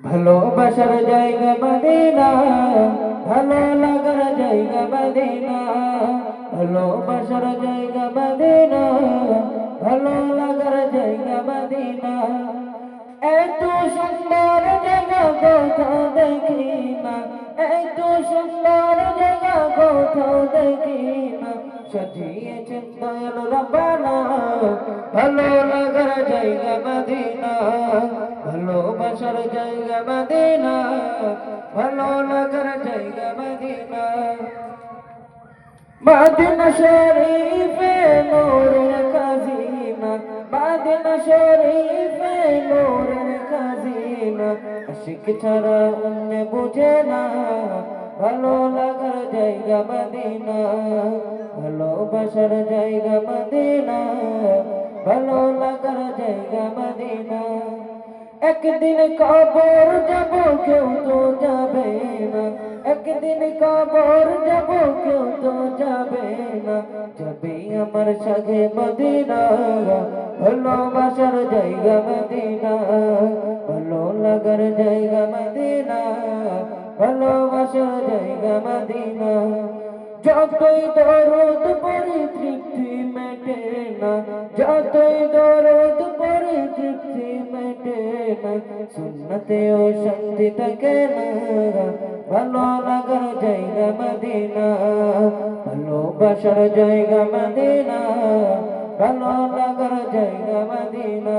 ভালোবাসার জায়গা মদিনা, ভালো লাগার জায়গা মদিনা ভালোবাসার জায়গা মদিনা, ভালো লাগার জায়গা মদিনা। এত সুন্দর জায়গা কোথাও দেখি না সাজিয়েছেন দয়াল রব্বানা। ভালো লাগার জায়গা মদিনা, ভালোবাসার জায়গা মদিনা, ভালো লাগার জায়গা মদিনা। মাদিনা শরীফে নূরের খাজিনা, মাদিনা শরীফে নূরের খাজিনা। আশিক ছাড়া অন্য বুঝে না। ভালো লাগার জায়গা মদিনা ভালোবাসার জায়গা মদিনা, ভালো লাগার জায়গা মদিনা। একদিন কবর যাব, কেউ তো যাবে না। একদিন কবর যাব, কেউ তো যাবে না। যাবে আমার সাথে মদিনা ভালোবাসার জায়গা মদিনা, ভালো লাগার জায়গা মদিনা ভালোবাসার জায়গা মদিনা। যতই দরদ পরে তৃপ্তি মেটে না, যতই দরদ পরে তৃপ্তি মেটে না সুন্নতে ও শান্তি থাকে না। ভালো লাগার জায়গা মদিনা, ভালোবাসার জায়গা মদিনা, ভালো লাগার জায়গা মদিনা।